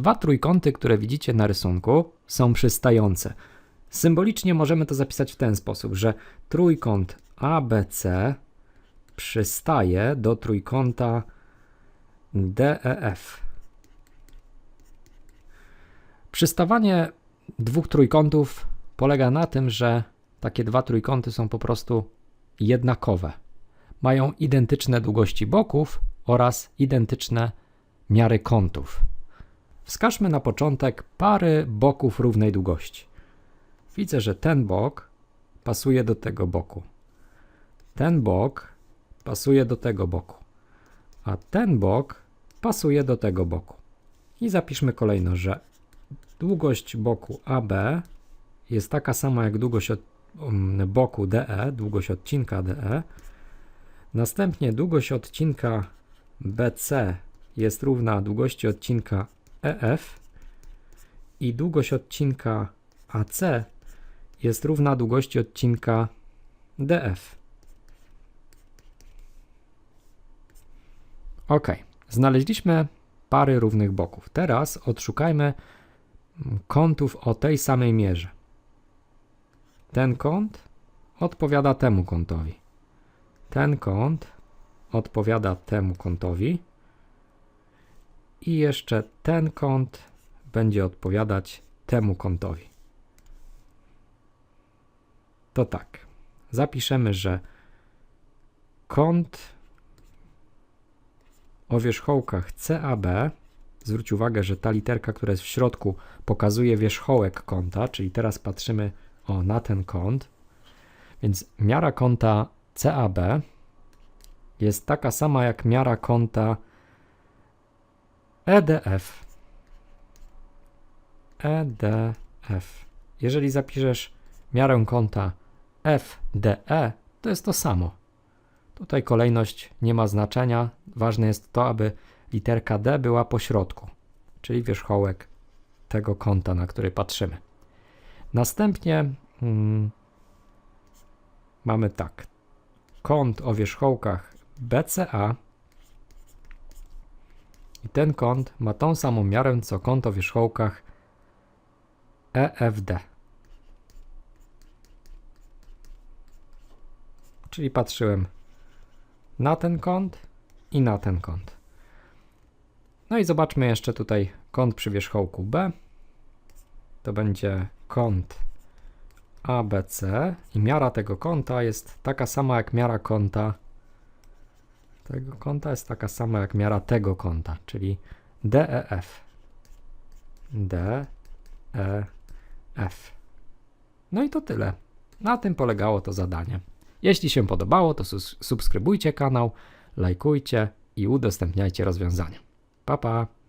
dwa trójkąty, które widzicie na rysunku, są przystające. Symbolicznie możemy to zapisać w ten sposób, że trójkąt ABC przystaje do trójkąta DEF. Przystawanie dwóch trójkątów polega na tym, że takie dwa trójkąty są po prostu jednakowe. Mają identyczne długości boków oraz identyczne miary kątów. Wskażmy na początek pary boków równej długości. Widzę, że ten bok pasuje do tego boku. Ten bok pasuje do tego boku. A ten bok pasuje do tego boku. I zapiszmy kolejno, że długość boku AB jest taka sama jak długość od, um, boku DE, długość odcinka DE. Następnie długość odcinka BC jest równa długości odcinka EF i długość odcinka AC jest równa długości odcinka DF. Ok, znaleźliśmy pary równych boków. Teraz odszukajmy kątów o tej samej mierze. Ten kąt odpowiada temu kątowi. Ten kąt odpowiada temu kątowi. I jeszcze ten kąt będzie odpowiadać temu kątowi. To tak. Zapiszemy, że kąt o wierzchołkach CAB, zwróć uwagę, że ta literka, która jest w środku, pokazuje wierzchołek kąta, czyli teraz patrzymy o, na ten kąt. Więc miara kąta CAB jest taka sama jak miara kąta EDF. EDF. Jeżeli zapiszesz miarę kąta FDE, to jest to samo. Tutaj kolejność nie ma znaczenia. Ważne jest to, aby literka D była po środku, czyli wierzchołek tego kąta, na który patrzymy. Następnie hmm, mamy tak. Kąt o wierzchołkach BCA i ten kąt ma tą samą miarę co kąt o wierzchołkach EFD. Czyli patrzyłem na ten kąt i na ten kąt. No i zobaczmy jeszcze tutaj kąt przy wierzchołku B. To będzie kąt ABC i miara tego kąta jest taka sama jak miara kąta tego kąta jest taka sama jak miara tego kąta, czyli DEF. DEF. No i to tyle. Na tym polegało to zadanie. Jeśli się podobało, to subskrybujcie kanał, lajkujcie i udostępniajcie rozwiązania. Pa pa!